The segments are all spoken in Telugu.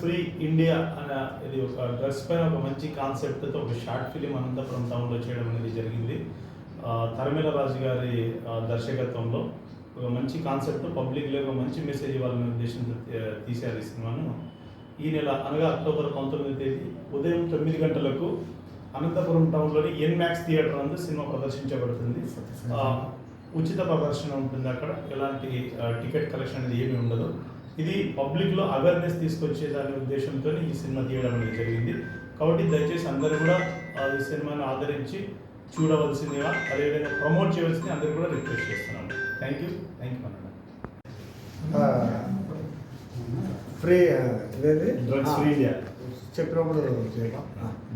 ఫ్రీ ఇండియా అనే ఇది ఒక డ్రగ్స్ పైన ఒక మంచి కాన్సెప్ట్తో ఒక షార్ట్ ఫిలిం అనంతపురం టౌన్లో చేయడం అనేది జరిగింది. తరిమేల రాజు గారి దర్శకత్వంలో ఒక మంచి కాన్సెప్ట్ పబ్లిక్లో ఒక మంచి మెసేజ్ ఇవ్వాలనే ఉద్దేశంతో తీశారు ఈ సినిమాను. ఈ నెల అనగా అక్టోబర్ పంతొమ్మిది తేదీ ఉదయం తొమ్మిది గంటలకు అనంతపురం టౌన్లోని ఎన్ మ్యాక్స్ థియేటర్ నందు సినిమా ప్రదర్శించబడుతుంది. ఉచిత ప్రదర్శన ఉంటుంది అక్కడ. ఎలాంటి టికెట్ కలెక్షన్ అనేది ఏమీ ఉండదు. ఇది పబ్లిక్లో అవేర్నెస్ తీసుకొచ్చే దాని ఉద్దేశంతో ఈ సినిమా తీయడం అనేది జరిగింది. కాబట్టి దయచేసి అందరూ కూడా ఈ సినిమాని ఆదరించి చూడవలసిందిగా అదేవిధంగా ప్రమోట్ చేయవలసింది అందరూ కూడా రిక్వెస్ట్ చేస్తున్నాను థ్యాంక్ యూ థ్యాంక్ యూ అన్న ఫ్రీ డ్రగ్స్ ఫ్రీ ఇండియా చెప్పినప్పుడు చేయడం.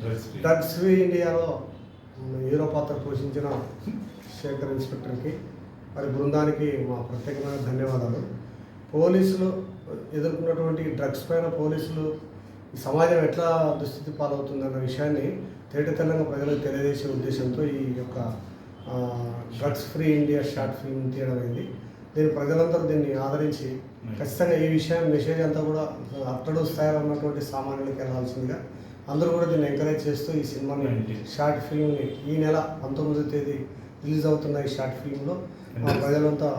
డ్రగ్స్ ఫ్రీ డ్రగ్స్ ఫ్రీ ఇండియాలో హీరో పాత్ర పోషించిన శేఖర్ ఇన్స్పెక్టర్కి మరి బృందానికి మా ప్రత్యేకమైన ధన్యవాదాలు. పోలీసులు ఎదుర్కొన్నటువంటి డ్రగ్స్ పైన పోలీసులు సమాజం ఎట్లా దుస్థితి పాలవుతుందన్న విషయాన్ని తేటతెల్లంగా ప్రజలకు తెలియజేసే ఉద్దేశంతో ఈ యొక్క drugs free India short film తీయడం అయింది దీన్ని ప్రజలందరూ దీన్ని ఆదరించి ఖచ్చితంగా ఈ విషయం మెసేజ్ అంతా కూడా అట్టడు స్థాయిలో ఉన్నటువంటి సామాన్యులకు వెళ్ళాల్సిందిగా అందరూ కూడా దీన్ని ఎంకరేజ్ చేస్తూ ఈ సినిమాని. షార్ట్ ఫిల్మ్ని ఈ నెల పంతొమ్మిదో తేదీ రిలీజ్ అవుతున్న ఈ షార్ట్ ఫిల్మ్లో. ప్రజలంతా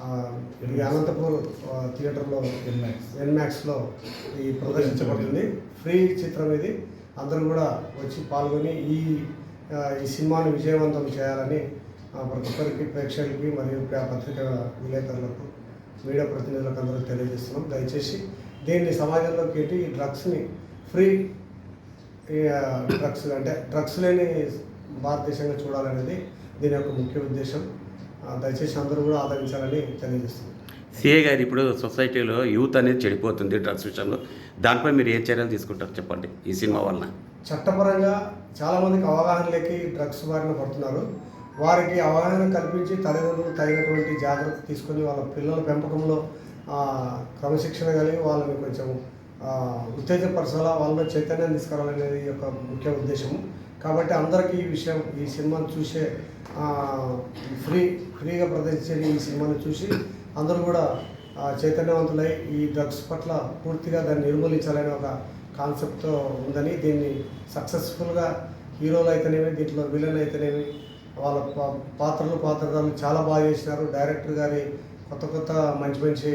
అనంతపూర్ థియేటర్లో ఎన్మాక్స్ ఎన్మాక్స్లో ఈ ప్రదర్శించబడుతుంది. ఫ్రీ చిత్రం ఇది. అందరూ కూడా వచ్చి పాల్గొని ఈ ఈ సినిమాని విజయవంతం చేయాలని ప్రతి ఒక్కరికి ప్రేక్షకులకి మరియు పత్రికా విలేకరులకు మీడియా ప్రతినిధులకు అందరూ తెలియజేస్తున్నాం. దయచేసి దీన్ని సమాజంలోకి ఎట్టి ఈ డ్రగ్స్ని ఫ్రీ డ్రగ్స్ అంటే డ్రగ్స్ లేని భారతదేశంగా చూడాలనేది దీని యొక్క ముఖ్య ఉద్దేశం. దయచేసి అందరూ కూడా ఆదరించాలని తెలియజేస్తున్నాం. సిఏ గారు ఇప్పుడు సొసైటీలో యూత్ అనేది చెడిపోతుంది డ్రగ్స్ విషయంలో. దానిపై మీరు ఏ చర్యలు తీసుకుంటారు చెప్పండి ఈ సినిమా వలన? చట్టపరంగా చాలామందికి అవగాహన లేక డ్రగ్స్ బారిన పడుతున్నారు. వారికి అవగాహన కల్పించి తల్లిదండ్రులు తగినటువంటి జాగ్రత్త తీసుకొని వాళ్ళ పిల్లల పెంపకంలో క్రమశిక్షణ కలిగి వాళ్ళని కొంచెం ఉత్తేజపరచాలా వాళ్ళలో చైతన్యం తీసుకురావాలనేది యొక్క ముఖ్య ఉద్దేశం కాబట్టి అందరికీ ఈ విషయం ఈ సినిమాను చూసే ఫ్రీ ఫ్రీగా ప్రదర్శించే ఈ సినిమాను చూసి అందరూ కూడా చైతన్యవంతులై ఈ డ్రగ్స్ పట్ల పూర్తిగా దాన్ని నిర్మూలించాలనే ఒక కాన్సెప్ట్తో ఉందని దీన్ని సక్సెస్ఫుల్గా హీరోలు అయితేనేమి దీంట్లో విలన్ అయితేనేమి వాళ్ళ పాత్రలు పాత్రధారులు చాలా బాగా చేసినారు. డైరెక్టర్ గారి కొత్త కొత్త మంచి మంచి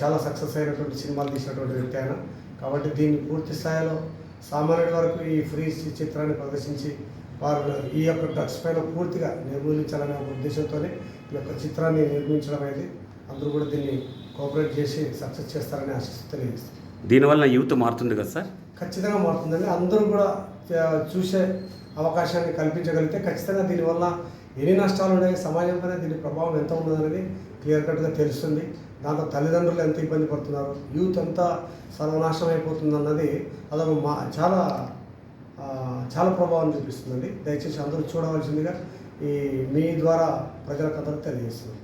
చాలా సక్సెస్ అయినటువంటి సినిమాలు తీసినటువంటి వ్యక్తి ఆయన. కాబట్టి దీన్ని పూర్తి స్థాయిలో సామాన్యుడి వరకు ఈ ఫ్రీ చిత్రాన్ని ప్రదర్శించి వారు ఈ యొక్క డ్రగ్స్ పైన పూర్తిగా నిర్మూలించాలనే ఉద్దేశంతోనే ఈ యొక్క చిత్రాన్ని నిర్మించడం అనేది అందరూ కూడా దీన్ని కోఆపరేట్ చేసి సక్సెస్ చేస్తారని ఆశిస్తూ దీనివల్ల యూత్ మారుతుంది కదా సార్? ఖచ్చితంగా మారుతుందండి. అందరూ కూడా చూసే అవకాశాన్ని కల్పించగలిగితే ఖచ్చితంగా దీనివల్ల ఎన్ని నష్టాలు ఉన్నాయి సమాజం పైన దీని ప్రభావం ఎంత ఉన్నదనేది క్లియర్ కట్గా తెలుస్తుంది. దాంతో తల్లిదండ్రులు ఎంత ఇబ్బంది పడుతున్నారు యూత్ అంతా సర్వనాశనం అయిపోతుంది అన్నది అదొక మా చాలా చాలా ప్రభావం చూపిస్తుందండి. దయచేసి అందరూ చూడవలసిందిగా ఈ మీ ద్వారా ప్రజలకు అందరూ తెలియజేస్తుంది